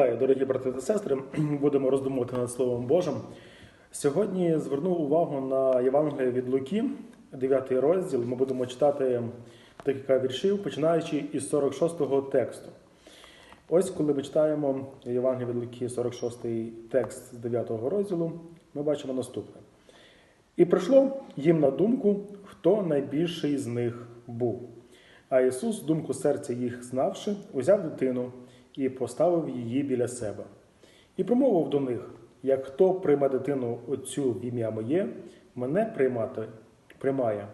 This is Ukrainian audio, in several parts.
Вітаю, дорогі брати та сестри. Будемо роздумувати над Словом Божим. Сьогодні звернув увагу на Євангеліє від Луки, 9 розділ. Ми будемо читати декілька віршів, починаючи із 46-го тексту. Ось коли ми читаємо Євангеліє від Луки, 46-й текст з 9 розділу, ми бачимо наступне. І прийшло їм на думку, хто найбільший з них був. А Ісус, думку серця їх знавши, узяв дитину і поставив її біля себе. І промовив до них: як хто прийме дитину отцю в ім'я моє, мене приймати приймає,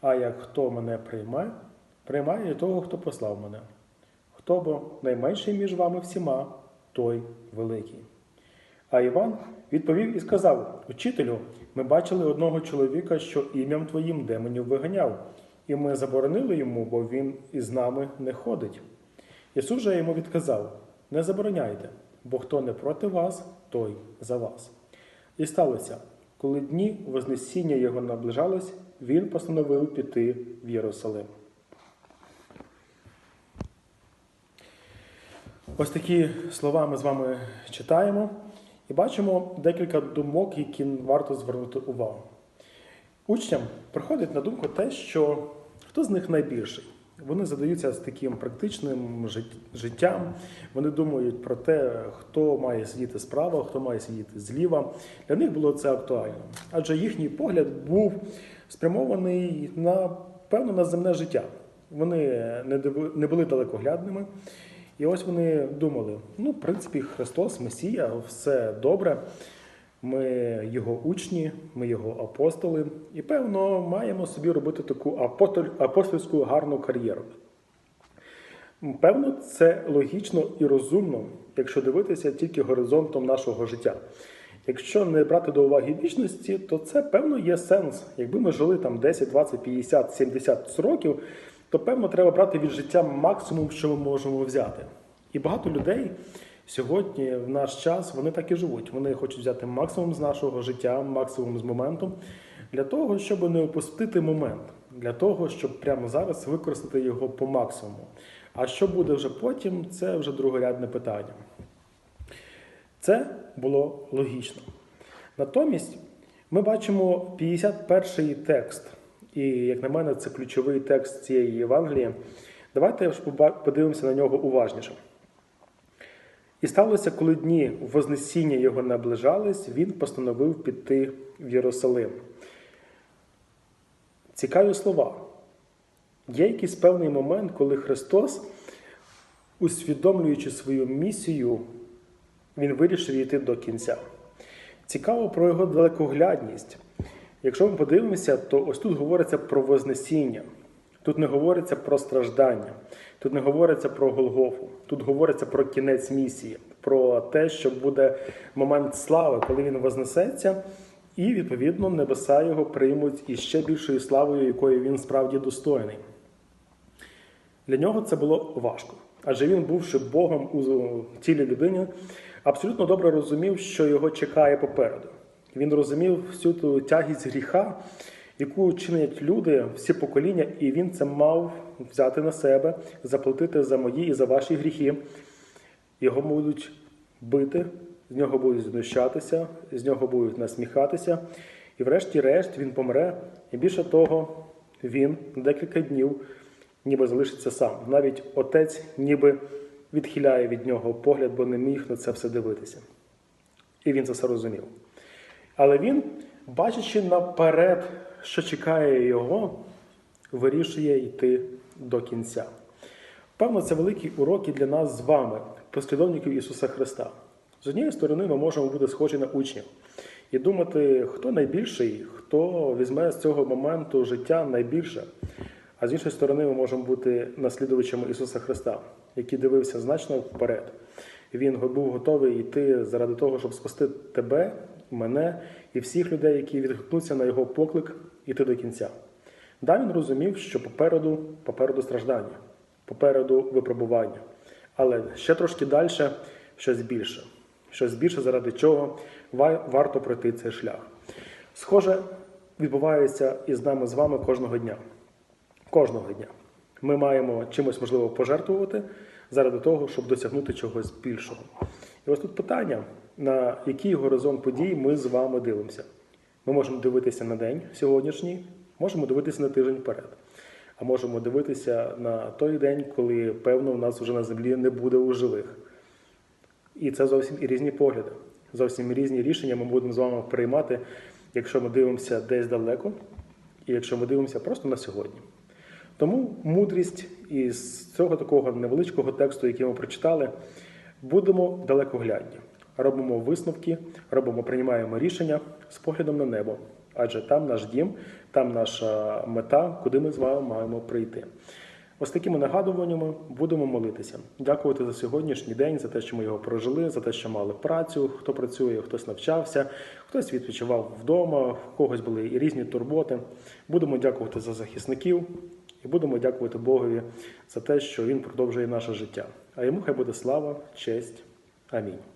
а як хто мене приймає, приймає того, хто послав мене. Хто бо найменший між вами всіма, той великий. А Іван відповів і сказав: Учителю, ми бачили одного чоловіка, що ім'ям твоїм демонів виганяв, і ми заборонили йому, бо він із нами не ходить. Ісус же йому відказав: Не забороняйте, бо хто не проти вас, той за вас. І сталося, коли дні Вознесіння його наближались, він постановив піти в Єрусалим. Ось такі слова ми з вами читаємо і бачимо декілька думок, які варто звернути увагу. Учням приходить на думку те, що хто з них найбільший. Вони задаються з таким практичним життям. Вони думають про те, хто має сидіти справа, хто має сидіти зліва. Для них було це актуально, адже їхній погляд був спрямований на певно на земне життя. Вони не були далекоглядними. І ось вони думали: ну, в принципі, Христос, Месія, все добре. Ми його учні, ми його апостоли, і певно маємо собі робити таку апостольську гарну кар'єру. Певно, це логічно і розумно, якщо дивитися тільки горизонтом нашого життя. Якщо не брати до уваги вічності, то це певно є сенс. Якби ми жили там 10, 20, 50, 70 років, то певно треба брати від життя максимум, що ми можемо взяти. І багато людей сьогодні, в наш час, вони так і живуть. Вони хочуть взяти максимум з нашого життя, максимум з моменту, для того, щоб не опустити момент, для того, щоб прямо зараз використати його по максимуму. А що буде вже потім, це вже другорядне питання. Це було логічно. Натомість ми бачимо 51-й текст, і, як на мене, це ключовий текст цієї Євангелії. Давайте подивимося на нього уважніше. І сталося, коли дні Вознесіння його наближались, він постановив піти в Єрусалим. Цікаві слова. Є якийсь певний момент, коли Христос, усвідомлюючи свою місію, він вирішив йти до кінця. Цікаво про його далекоглядність. Якщо ми подивимося, то ось тут говориться про Вознесіння. Тут не говориться про страждання, тут не говориться про Голгофу, тут говориться про кінець місії, про те, що буде момент слави, коли він вознесеться, і відповідно небеса його приймуть із ще більшою славою, якої він справді достойний. Для нього це було важко, адже він, бувши Богом у тілі людини, абсолютно добре розумів, що його чекає попереду. Він розумів всю ту тягість гріха, яку чинять люди, всі покоління, і він це мав взяти на себе, заплатити за мої і за ваші гріхи. Його будуть бити, з нього будуть знущатися, з нього будуть насміхатися. І врешті-решт він помре. І більше того, він декілька днів ніби залишиться сам. Навіть отець ніби відхиляє від нього погляд, бо не міг на це все дивитися. І він це все розумів. Але він, бачачи наперед, що чекає його, вирішує йти до кінця. Певно, це великий урок і для нас з вами, послідовників Ісуса Христа. З однієї сторони, ми можемо бути схожі на учнів і думати, хто найбільший, хто візьме з цього моменту життя найбільше. А з іншої сторони, ми можемо бути наслідувачами Ісуса Христа, який дивився значно вперед. Він був готовий йти заради того, щоб спасти тебе, мене і всіх людей, які відгукнуться на його поклик, іти до кінця. Да, він розумів, що попереду, попереду страждання, попереду випробування. Але ще трошки далі щось більше. Щось більше, заради чого варто пройти цей шлях. Схоже, відбувається із нами з вами кожного дня. Кожного дня. Ми маємо чимось можливо пожертвувати заради того, щоб досягнути чогось більшого. І ось тут питання, на який горизонт подій ми з вами дивимося. Ми можемо дивитися на день сьогоднішній, можемо дивитися на тиждень вперед. А можемо дивитися на той день, коли, певно, в нас вже на землі не буде у живих. І це зовсім і різні погляди. Зовсім різні рішення ми будемо з вами приймати, якщо ми дивимося десь далеко, і якщо ми дивимося просто на сьогодні. Тому мудрість із цього такого невеличкого тексту, який ми прочитали, будемо далекоглядні. Робимо висновки, робимо, приймаємо рішення з поглядом на небо. Адже там наш дім, там наша мета, куди ми з вами маємо прийти. Ось такими нагадуваннями будемо молитися. Дякувати за сьогоднішній день, за те, що ми його прожили, за те, що мали працю, хто працює, хтось навчався, хтось відпочивав вдома, в когось були і різні турботи. Будемо дякувати за захисників і будемо дякувати Богові за те, що Він продовжує наше життя. А йому хай буде слава, честь. Амінь.